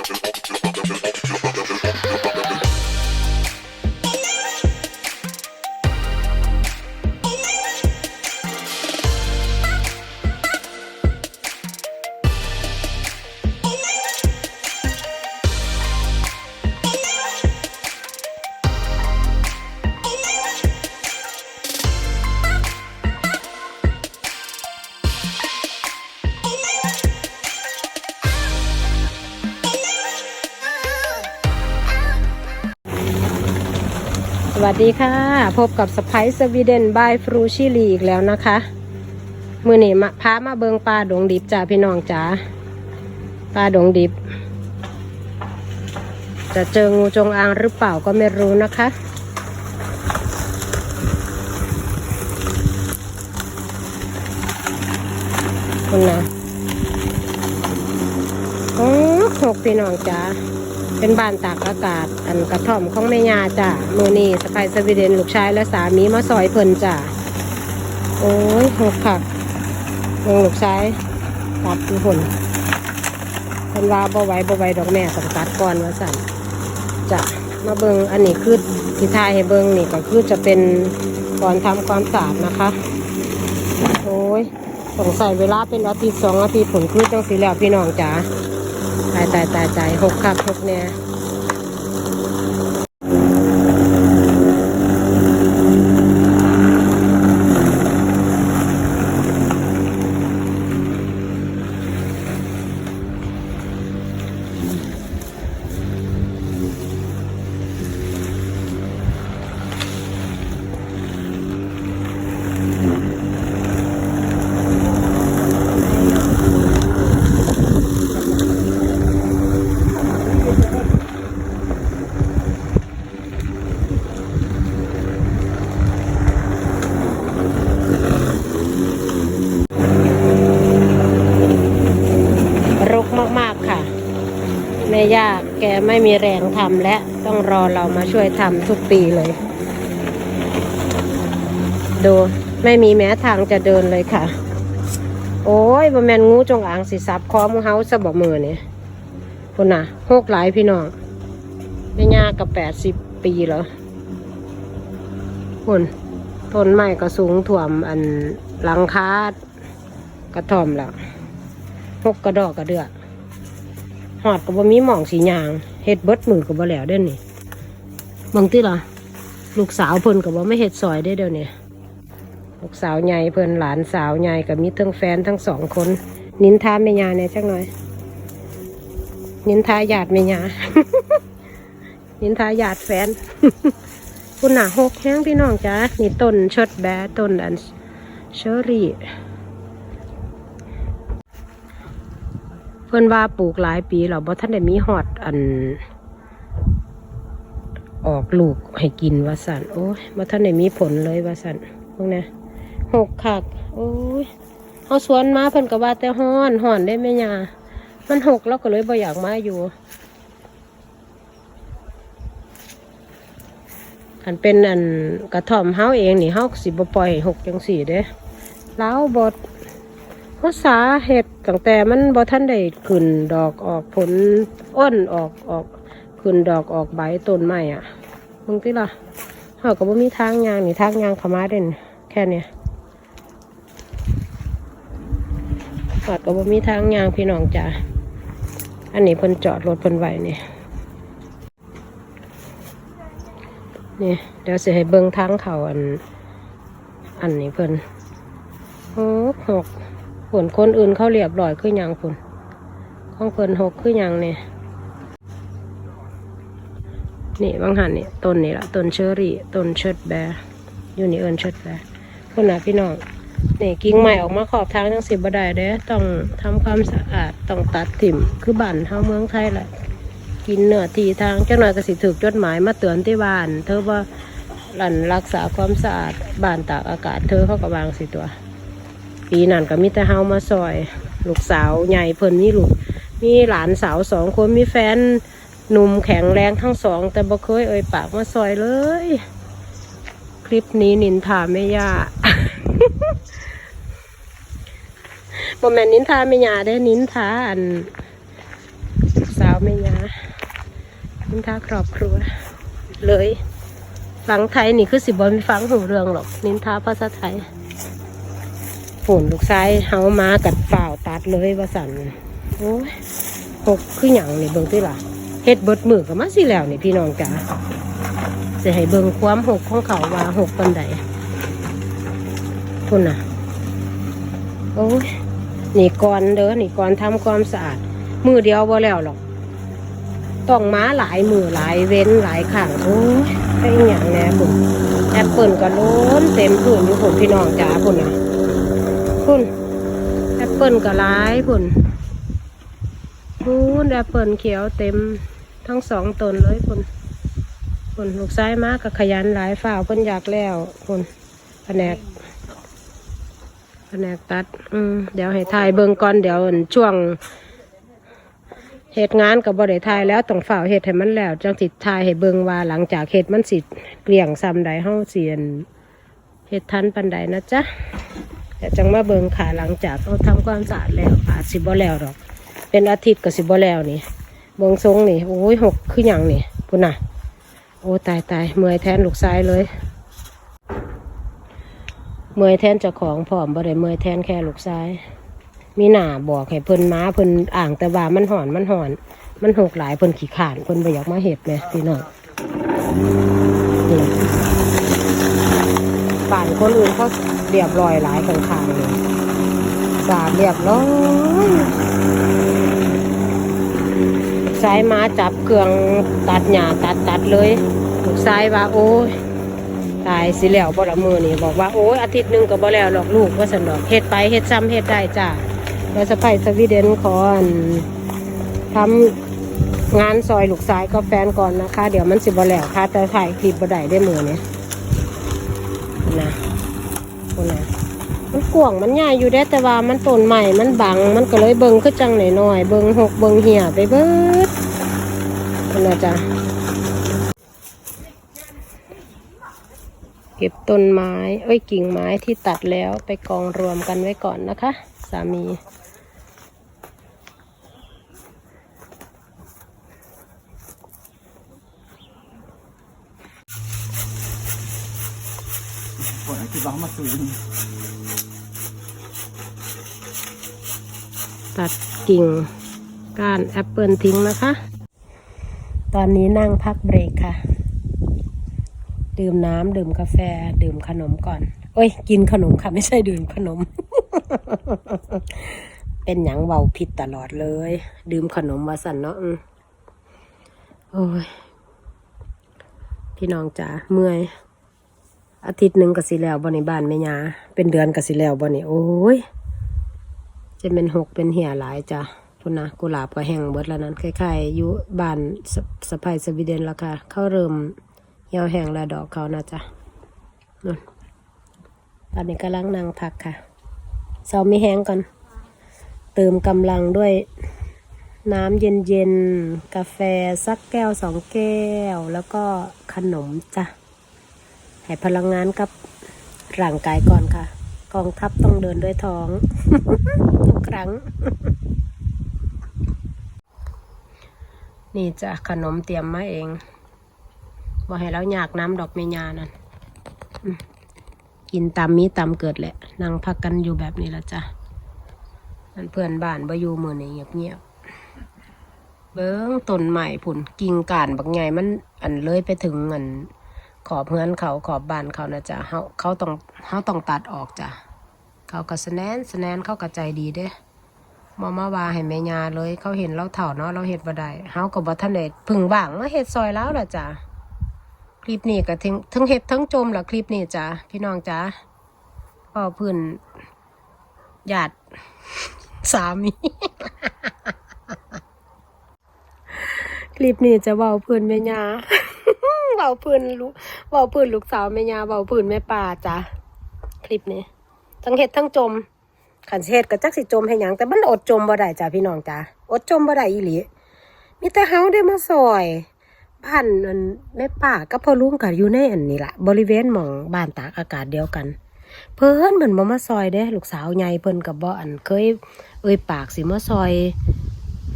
ส วัสดีค่ะ พบกับสไปซ์สวีเดนบายฟรูชิลีอีกแล้วนะคะ มือนี่มาพามาเบิงปลาดงดิบจ้าพี่น้องจ๋าปลาดงดิบ จะเจองูจงอางหรือเปล่าก็ไม่รู้นะคะ คุณนะโอ้หกพี่น้องจ๋า เป็นบ้านตากอากาศ อันกระท่อมของแม่ยาจ้ะมือนี่สไปสวีเดนลูกชายและสามีมาซอยเพิ่นจ้ะโอ้ยหกขักเบงลูกชายตัดอยู่หุ่นเพิ่นว่าบ่ไหวบ่ไหวดอกแม่ต้องตัดก่อนว่าสั่นจ้ะมาเบิงอันนี้คือที่ทายให้เบิงนี่ก็คือจะเป็นก่อนทำความสะอาดนะคะ โอ้ยต้องใส่เวลาเป็นอาทิตย์สองอาทิตย์ผลคือจังสีแล้วพี่น้องจ๋าายตายตายตายหกขับหกเนี่ย ม่ย่าแกไม่มีแรงทำและต้องรอเรามาช่วยทำทุกปีเลย ดูไม่มีแม้ทางจะเดินเลยค่ะ โอ้ยบ่แมนงูจงอางสิซับคอมูเฮาสะบอกมือเนี่ยพุ่นน่ะโหกหลายพี่น้องแม่ย่ากับแปดสิบปีแล้วพุ่นต้นไม้ก็สูงถ่วมอันหลังคากระท่อมแล้วหกกระดอกกระเดือก หอดก็บ่มีหมองสียางเฮ็ดเบิดมือก็บ่แล้วเด้อนี่บางทีล่ะ ลูกสาวเพิ่นก็บ่ไม่เฮ็ดซอยได้เดี๋ยวนี้ลูกสาวใหญ่เพิ่นหลานสาวใหญ่ก็มีทั้งแฟนทั้งสองคน นินทาแม่ยาเนี่ยจักหน่อย นินทาญาติแม่ยานินทาญาติแฟนคุณหน่ะหกแห้งพี่น้องจ้านี่ต้นชดแบต้นอันเชอรี่ เพื่อนว่าปลูกหลายปีเราบ่ท่านได้มีหอดอัน ออกลูกให้กินว่าสันโอ้ยบ่ท่านได้มีผลเลยว่าสันพวกนี้หกคัก โอ้ยเอาสวนมาเพิ่นก็ว่าแต่ฮ้อนฮ้อนได้ไหมยามันหกแล้วก็เลยบ่อยากมาอยู่คันเป็นอันกระท่อมเฮาเองนี่เฮาสิบ่ปล่อยให้หกจังสี่เด้แล้วบด ภาษาเห็ดตั้งแต่มันบ่ท่านได้ขึ้นดอกออกผลอ้นออกออกขึ้นดอกออกใบต้นไม้อะมึงติล่ะเขาก็บ่มีทางยางนี่ทางยางขมาเด่นแค่เนี้ยหอดก็บ่มีทางยางพี่น้องจ้ะอันนี้เพิ่นจอดรถเพิ่นไว้นี่นี่เดี๋ยวสิให้เบิ่งทางเขาอัน อันนี้เพิ่นโอ้หก ผลคนอื่นเขาเรียบร้อยคือหยังผลของเพิ่นหกคือหยังเนี่ยนี่บางหันนี่ต้นนี่ละต้นเชอรี่ต้นเชิดแบร์อยู่นี่เอิญเชิดแบร์คนน่ะพี่น้องนี่กิ่งใหม่ออกมาขอบทางทั้งสิบได้เด้ต้องทำความสะอาดต้องตัดถิ่มคือบ้านเฮาเมืองไทยแหละกินเนื้อทีทางเจ้าหน่อยก็สิถูกจดหมายมาเตือนที่บ้าน เธอว่าหลันรักษาความสะอาดบ้านตากอากาศเธอเขาก็วางสิตัว ปีนั้นก็มีแต่เฮามาซอย ลูกสาวใหญ่เพิ่นมีลูก มีหลานสาวสองคนมีแฟนหนุ่มแข็งแรงทั้งสอง แต่บ่เคยเอ่ยปากมาซอยเลย คลิปนี้นินทาไม่ยาบ่แม่นนินทาไม่ยาได้นินทาอันลูกสาวไม่ยานินทาครอบครัว เลยฟังไทยนี่คือสิบอมีฟังหูเรื่องหรอก นินทาภาษาไทย นลูกชายเฮามากัดเปล่าตัดเลยว่าสันโอ้ยหกคือหยังนี่เบิ่งติล่ะเฮ็ดเบิดมือก็มาสิแล้วนี่พี่น้องจ๋าจะให้เบิ่งความหกของเขาว่าหกปันใดพุ่นน่ะ โอ้ยนี่ก่อนเด้อนี่ก่อนทำความสะอาด มือเดียวบ่แล้วหรอกต้องม้าหลายมือหลายเว้นหลายขังโอ้ยเป็นอย่างแน่พุ่นแอปเปิลก็ล้นเต็มพื้นอยู่พุ่นพี่น้องจ๋าพุ่นน่ะ พุ่นแอปเปิลก็หลายพุ่นพุ่นแอปเปิลเขียวเต็มทั้งสองต้นเลยพุ่นพุ่นลูกซ้ายมาก็ขยันหลายฝ่าวเพิ่นอยากแล้วพุ่นแผนกแผนกตัด อืมเดี๋ยวให้ทายเบิ่งก่อนเดี๋ยวช่วงเหตุงานกับบริทายแล้วต้องฝ่าวเหตุให้มันแล้วจังสิทายให้เบิงว่าหลังจากเหตุมันสิเกลี่ยงซ้ำใดเฮาเสียนเหตุทันปันใดนะจ๊ะ เดี๋ยวจังมาเบิงขาหลังจากเขาทำความสะอาดแล้วอาจสิบ่แล้วดอก เป็นอาทิตย์ก็สิบ่แล้วนี่เบิงทรงนี่โอ้ยหกคือหยังนี่พุ่นน่ะ โอ้ตายตายเมื่อยแทนลูกชายเลย เมื่อยแทนเจ้าของผอมบ่ได้เมื่อยแทนแค่ลูกชาย มีหน้าบอกให้เพิ่นม้าเพิ่นอ่างแต่ว่ามันหอนมันหอน มันหกหลายเพิ่นขี้ขานเพิ่นบ่อยากมาเห็ดแหมพี่น้อง นี่ป่านคนอื่นเขาเรียบร้อยหลายข้างๆเลยสะอาดเรียบร้อยสายม้าจับเครื่องตัดหญ้าตัดตัดเลยลูกชายว่าโอ้ยตายสิแล้วบ่ละมือนี่บอกว่าโอ้ยอาทิตย์หนึงก็บ่แล้วหรอกลูกว่าสนดอกเฮ็ดไปเฮ็ดซ้ำเฮ็ดได้จ้าแล้วสะใภ้สวีเดนขอนทำงานซอยลูกชายก็แฟนก่อนนะคะ เดี๋ยวมันสิบ่แล้วค่ะแต่ถ่ายคลิปบ่ได้ได้มือเนี่ย นะคนน่ะมันกว้างมันใหญ่อยู่ได้แต่ว่ามันต้นใหม่มันบัง มันก็เลยเบิ่งก็จังหน่อยๆเบิ่งหกเบิ่งเหี่ยไปเบิดคนนะจ้ะเก็บต้นไม้ เอ้ยกิ่งไม้ที่ตัดแล้วไปกองรวมกันไว้ก่อนนะคะ สามี ฝนคิดว่าเขามาซื้อตัดกิ่งก้านแอปเปิลทิ้งนะคะ ตอนนี้นั่งพักเบรกค่ะ ดื่มน้ำดื่มกาแฟ ดื่มขนมก่อน โอ้ย กินขนมค่ะ ไม่ใช่ดื่มขนม เป็นหยังเบาผิดตลอดเลย ดื่มขนมมาสั่นเนาะโอ้ย พี่น้องจ๋าเมื่อย อาทิตย์หนึ่งก็สิแล้วบ่ในบ้านแม่ยาเป็นเดือนก็สิแล้วบ่นี่โอ้ยจะเป็นหกเป็นเหี่ยหลายจ้ะพุ่นนะกุหลาบก็แห้งเบิดแล้วนั้นคล้ายๆอยู่บ้านสสะพายสวีเดนแล้วค่ะเข้าเริ่มเหี่ยวแห้งแล้วดอกเขานะจ๊ะนู่นตอนนี้กำลังนั่งพักค่ะเสาไม่แห้งก่อน เติมกำลังด้วยน้ำเย็นๆ กาแฟสักแก้วสองแก้ว แล้วก็ขนมจ้ะ ให้พลังงานกับร่างกายก่อนค่ะ กองทัพต้องเดินด้วยท้องทุกครั้ง นี่จ้ะขนมเตรียมมาเองบอกให้เราอยากน้ำดอกเมญานั่นกินตามมีตามเกิดแหละนั่งพักกันอยู่แบบนี้ละจ้ะนั่นเพื่อนบ้านบ่อยู่มือนี่เงียบเงียบเบิ้งต้นใหม่ผุนกิ่งก่านบักใหญ่มันอันเลยไปถึงอัน ขอบเพื่อนเขาขอบบ้านเขานะจ๊ะเขาเขาต้องเขาต้องตัดออกจ้ะเขาก็สแนนสแนนเขาก็ใจดีเด้มามาว่าให้แม่ยาเลยเขาเห็นเราเถ่าเนาะเราเห็ดบ่ได้เขาก็บ่ทันได้พึ่งบ้างมาเห็ดซอยแล้วล่ะจ้ะคลิปนี้ก็ทั้งทั้งเห็ดทั้งจมละคลิปนี้จ้ะพี่น้องจ้ะพ่อพื้นญาติสามีคลิปนี้จะเว้าพื้นแม่ยา เบาพื้นลูกเบาพื้นลูกสาวแม่ยาเบาพื้นแม่ป่าจ้ะคลิปนี้ทั้งเห็ดทั้งจมขันเห็ดก็จักสิจมให้หยังแต่มันอดจมบ่ได้จ้ะพี่น้องจ้ะอดจมบ่ได้อีหลีมีแต่เฮาได้มาซอยบ้านอันแม่ป่ากับพ่อลุงก็อยู่ในอันนี้ละบริเวณหม่องบ้านตากอากาศเดียวกัน เพิ่นเหมือนบ่มาซอยเด้ลูกสาวใหญ่เพิ่นกับบ่อันเคย เอ่ยปากสิมาซอย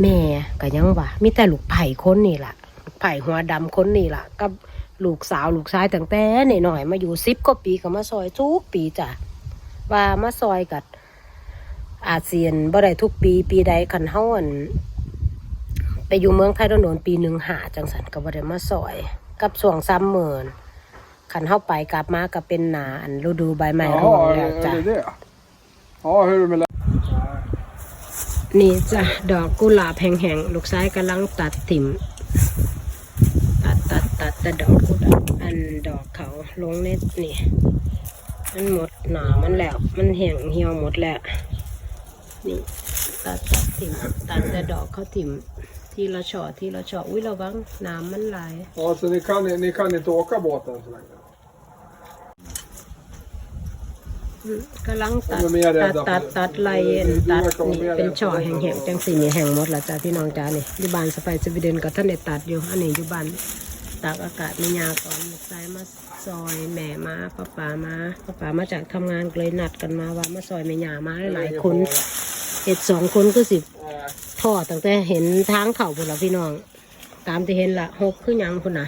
แม่ก็ยังว่ามีแต่ลูกไผ่คนนี่ล่ะลูกไผ่หัวดำคนนี่ล่ะกับ ลูกสาวลูกชายตั้งแต่หน่อยๆมาอยู่สิบกว่าปีก็มาซอยทุกปีจ้ะว่ามาซอยกัดอาเซียนบ่ได้ทุกปี ปีใดคันเฮาอันไปอยู่เมืองไทยโดนๆปีหนึ่งหาจังสันก็บ่ได้มาซอย กับส่วงซ้ำเมินคันเฮาไปกลับมาก็เป็นหนาอันฤดูใบไม้ร่วง Jaha, แล้ว är จ้ะ det det? Ja, hur är det med lä- นี่จ้ะดอกกุหลาบแห้งๆลูกชายกำลังตัดถิ่ม ตัดตัดตัดแต่ดอกกุหลาบอันดอกเขาลงเน็ตนี่มันหมดหนามันแล้ว มันแห้งเหี่ยวหมดแล้วนี่ตัดตัดถิ่มตัดแต่ดอกเขาถิ่มทีละช่อทีละช่ออุ้ยระวังน้ำมันไหล Ja, så ni kan, ni kan inte åka båten så länge? อืมกำลังตัดผมไม่อยากได้ตัดดอกตัดตัดไล่ตัดผมนี่ไม่อยากได้เป็นช่อแห้งๆจังสีนี่แห้งหมดและจ้ะพี่น้องจ้านี่อยู่บ้านสไปสวีเดนก็ท่านได้ตัดอยู่อันนี้อยู่บ้าน ตากอากาศไม่ยาก่อนลูกชายมาซอยแม่มาป้าป๋ามาป้าป๋ามาจากทำงานเลยนัดกันมาว่ามาซอยแม่ยามาหลายคนเห็ดสองคนก็สิพ่อตั้งแต่เห็นทางเข่าพุ่นละพี่น้อง ตามที่เห็นละหกคือหยังพุ่นน่ะ